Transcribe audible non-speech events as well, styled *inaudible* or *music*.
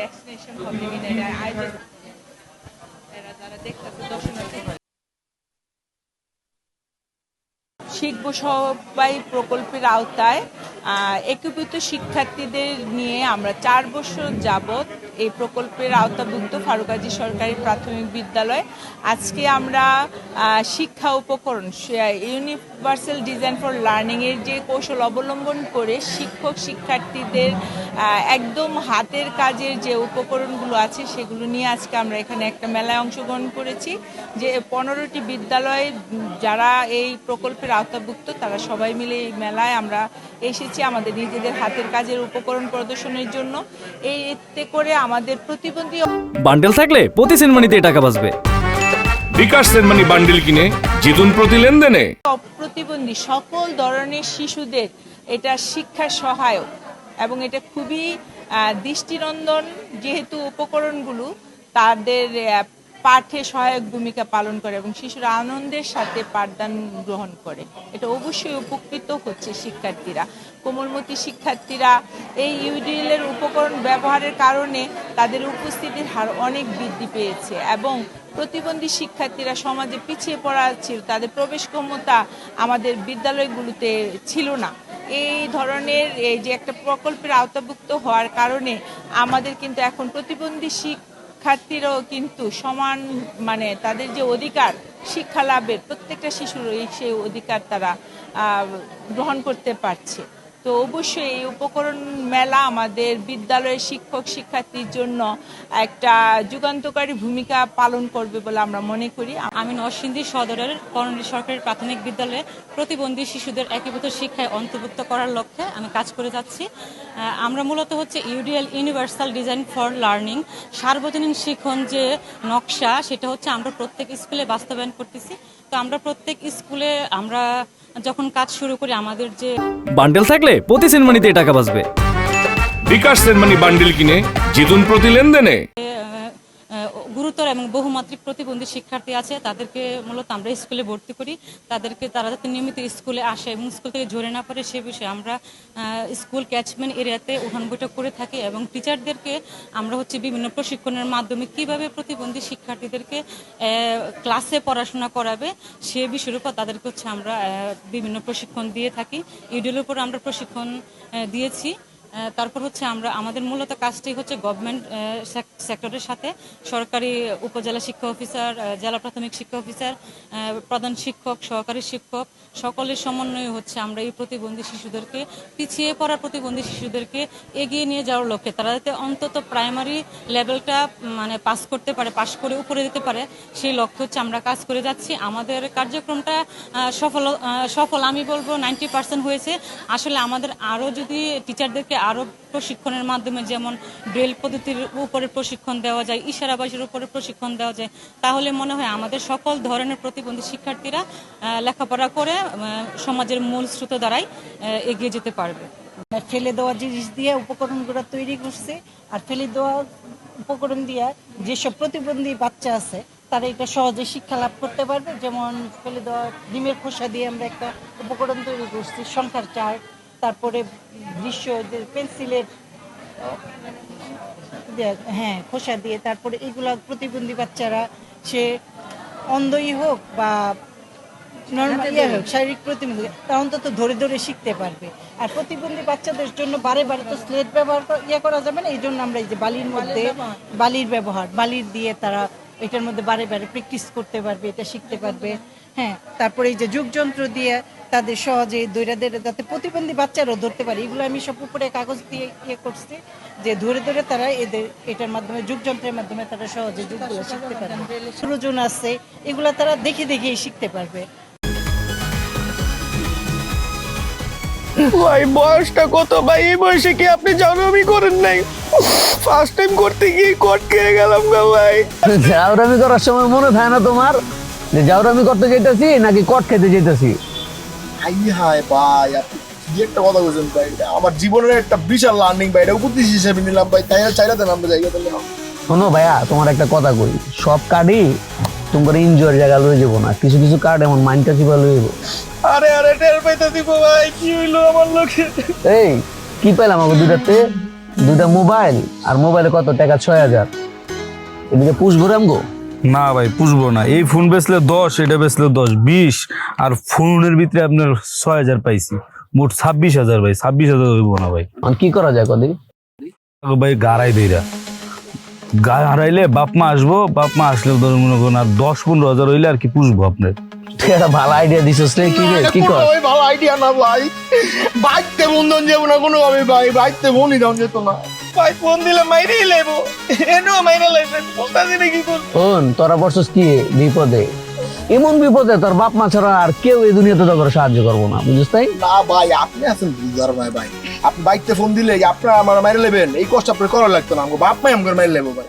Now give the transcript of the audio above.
Destination হবে কিনা এটা আয়োজন যারা দেখতেছে দর্শনার্থী শিখব সবাই প্রকল্পের আওতায়। একীভূত শিক্ষার্থীদের নিয়ে আমরা চার বছর যাবত এই প্রকল্পের আওতাভুক্ত ফারুকাজি সরকারি প্রাথমিক বিদ্যালয়। আজকে আমরা শিক্ষা উপকরণ ইউনিভার্সাল ডিজাইন ফর লার্নিংয়ের যে কৌশল অবলম্বন করে শিক্ষক শিক্ষার্থীদের একদম হাতের কাজের যে উপকরণগুলো আছে সেগুলো নিয়ে আজকে আমরা এখানে একটা মেলায় অংশগ্রহণ করেছি। যে পনেরোটি বিদ্যালয় যারা এই প্রকল্পের আওতাভুক্ত তারা সবাই মিলে এই মেলায় আমরা এসেছি আমাদের নিজেদের হাতের কাজের উপকরণ প্রদর্শনের জন্য। এই এতে করে আমাদের প্রতিবন্ধী বান্ডেল থাকলে প্রতি সেনমানিতে টাকা বাঁচবে। বিকাশ সেনমানি বান্ডিল কিনে জিতুন প্রতি লেনদেনে। প্রতিবন্ধী সকল ধরনের শিশুদের এটা শিক্ষার সহায়ক এবং এটা খুবই আহ, দৃষ্টিনন্দন যেহেতু উপকরণগুলো তাদের পাঠে সহায়ক ভূমিকা পালন করে এবং শিশুরা আনন্দের সাথে পাঠদান গ্রহণ করে। এটা অবশ্যই উপকৃত হচ্ছে শিক্ষার্থীরা। কোমলমতি শিক্ষার্থীরা এই ইউডিএলের উপকরণ ব্যবহারের কারণে তাদের উপস্থিতির হার অনেক বৃদ্ধি পেয়েছে এবং প্রতিবন্ধী শিক্ষার্থীরা সমাজে পিছিয়ে পড়া ছিল, তাদের প্রবেশ ক্ষমতা আমাদের বিদ্যালয়গুলোতে ছিল না। এই ধরনের এই যে একটা প্রকল্পের আওতাভুক্ত হওয়ার কারণে আমাদের কিন্তু এখন প্রতিবন্ধী শিক্ষার্থীরাও কিন্তু সমান মানে তাদের যে অধিকার শিক্ষা লাভের প্রত্যেকটা শিশুর সেই অধিকার তারা গ্রহণ করতে পারছে। তো অবশ্যই এই উপকরণ মেলা আমাদের বিদ্যালয়ের শিক্ষক শিক্ষার্থীর জন্য একটা যুগান্তকারী ভূমিকা পালন করবে বলে আমরা মনে করি। আমি নরসিংদী সদরের করণী সরকারি প্রাথমিক বিদ্যালয়ে প্রতিবন্ধী শিশুদের একীভূত শিক্ষায় অন্তর্ভুক্ত করার লক্ষ্যে আমি কাজ করে যাচ্ছি। আমরা মূলত হচ্ছে UDL universal design for learning. সার্বজনীন শিখন যে নকশা, সেটা হচ্ছে আমরা প্রত্যেক স্কুলে বাস্তবায়ন করতেছি। তো আমরা প্রত্যেক স্কুলে আমরা যখন কাজ শুরু করি আমাদের যে বান্ডেল থাকলে প্রতি সেনমানিতে টাকা বাঁচবে। বিকাশ সেনমানি বান্ডেল কিনে জিতুন প্রতি লেনদেনে। গুরুতর এবং বহুমাত্রিক প্রতিবন্ধী শিক্ষার্থী আছে, তাদেরকে মূলত আমরা স্কুলে ভর্তি করি। তাদেরকে, তারা যাতে নিয়মিত স্কুলে আসে এবং স্কুল থেকে ঝরে না পড়ে, সে বিষয়ে আমরা স্কুল ক্যাচমেন্ট এরিয়াতে উঠান বৈঠক করে থাকি এবং টিচারদেরকে আমরা হচ্ছে বিভিন্ন প্রশিক্ষণের মাধ্যমে কীভাবে প্রতিবন্ধী শিক্ষার্থীদেরকে ক্লাসে পড়াশোনা করাবে, সে বিষয়ের উপর তাদেরকে হচ্ছে আমরা বিভিন্ন প্রশিক্ষণ দিয়ে থাকি। ইউডিএলের উপর আমরা প্রশিক্ষণ দিয়েছি। তারপর হচ্ছে আমরা, আমাদের মূলত কাজটি হচ্ছে গভর্নমেন্ট সেক্টরের সাথে। সরকারি উপজেলা শিক্ষা অফিসার জেলা প্রাথমিক শিক্ষা অফিসার প্রধান শিক্ষক, সহকারী শিক্ষক, সকলের সমন্বয়ে হচ্ছে আমরা এই প্রতিবন্ধী শিশুদেরকে, পিছিয়ে পড়া প্রতিবন্ধী শিশুদেরকে এগিয়ে নিয়ে যাওয়ার লক্ষ্যে। তারা যাতে অন্তত প্রাইমারি লেভেলটা মানে পাস করতে পারে পাস করে উপরে যেতে পারে, সেই লক্ষ্য হচ্ছে আমরা কাজ করে যাচ্ছি। আমাদের কার্যক্রমটা সফল সফল আমি বলব নাইনটি পার্সেন্ট হয়েছে। আসলে আমাদের আরও যদি টিচারদেরকে আরও প্রশিক্ষণের মাধ্যমে যেমন ব্রেল পদ্ধতির উপরে প্রশিক্ষণ দেওয়া যায় ইশারা ভাষার উপরে প্রশিক্ষণ দেওয়া যায়, তাহলে মনে হয় আমাদের সকল ধরনের প্রতিবন্ধী শিক্ষার্থীরা লেখাপড়া করে সমাজের মূল স্রোত দ্বারাই এগিয়ে যেতে পারবে। ফেলে দেওয়া জিনিস দিয়ে উপকরণগুলো তৈরি করছে, আর ফেলে দেওয়া উপকরণ দিয়ে যেসব প্রতিবন্ধী বাচ্চা আছে, তারা এটা সহজে শিক্ষা লাভ করতে পারবে। যেমন ফেলে দেওয়া ডিমের খোসা দিয়ে আমরা একটা উপকরণ তৈরি করছি সংখ্যার চার্ট তারপরে দৃশ্য পেন্সিলের হ্যাঁ খোসা দিয়ে তারপরে এগুলা প্রতিবন্ধী বাচ্চারা সে অন্ধই হোক বা নর্মাল ইয়ে হোক শারীরিক প্রতিবন্ধী তা অন্তত ধরে ধরে শিখতে পারবে। আর প্রতিবন্ধী বাচ্চাদের জন্য বারে বারে তো স্লেট ব্যবহার ইয়ে করা যাবে না এই জন্য আমরা এই যে বালির মধ্যে বালির ব্যবহার বালির দিয়ে তারা এটার মধ্যে বারে বারে প্র্যাকটিস করতে পারবে এটা শিখতে পারবে। হ্যাঁ তারপরে এই যে যুগযন্ত্র দিয়ে তাদের সহজে দৈরাদের যাতে প্রতিবন্ধী বাচ্চারাও ধরতে পারে। এগুলো আমি সব উপরে কাগজ দিয়ে ইয়ে করছি যে ধরে ধরে তারা এদের এটার মাধ্যমে যুগযন্ত্রের মাধ্যমে তারা সহজে যুগগুলো শিখতে পারবে। প্রয়োজন আছে এগুলো তারা দেখে দেখেই শিখতে পারবে। ভাই বয়সটা কত ভাই? এই বয়সে কি আপনি জানামি করেন নাই? ফার্স্ট টাইম করতে গিয়ে কট খেয়ে গেলাম গা ভাই। জাউরামি করার সময় মনে থাকে না তোমার? যে জাউরামি করতে যেতেছি নাকি কট খেতে যেতেছি হাই হাই ভাই আপনি কি একটা কথা বলছেন ভাই? এটা আমার জীবনের একটা বিশাল লার্নিং ভাই। এটা উপদেশ হিসেবে নিলাম ভাই। তাই চাইলে দেন আমরা জায়গা তাহলে শোনো ভাইয়া তোমার একটা কথা কই। সব কার্ডই তোমার এনজয়ের জায়গা লয়ে যাব না। কিছু কিছু কার্ড এমন মাইন্ডটা চিপা লয়ে যাব? আরে আরে টের পাইতে দিব ভাই। কি হইল আমার লোকে এই কি পেলাম আমাকে দুটাতে দুইটা মোবাইল আর মোবাইলে কত? টাকা ছয় হাজার। এদিকে পুষবো রামগো না ভাই পুষবো না। এই ফোন বেচলে দশ এটা বেচলে দশ বিশ আর ফোনের ভিতরে আপনার ছয় হাজার পাইছি। মোট ছাব্বিশ হাজার ভাই ছাব্বিশ হাজার হইব না ভাই। এখন কি করা যায় কদি? ভাই গাড়াই দেইরা। গা হারাইলে বাপ মা আসব বাপ মা আসলে ধর মনে করুন আর দশ পনেরো হাজার হইলে আর কি পুষবো আপনার। তুই একটা ভালো আইডিয়া দিছিস রে কি রে কি কর? ভালো আইডিয়া না ভাই। বাইকতে বন্ধন যাব না কোনোভাবে ভাই বাইকতে বনই দাম যেত না। ভাই ফোন দিলে মাইরেই লেবো। *laughs* এনেও মাইনা লাইছে বলতাছি না কি করব কোন? তোরা বসছিস কি বিপদে। এমন বিপদে তোর বাপ মা ছাড়া আর কেউ এই দুনিয়াতে তোর সাহায্য করব না বুঝিস তাই? না ভাই আপনি আছেন বুঝার ভাই ভাই। আপনি বাইকতে ফোন দিলে আপনার আমার মাইরে নেবেন। এই কষ্ট আপনার করা লাগতো না আমাকে বাপ মাই আমার মাইরে নেব ভাই।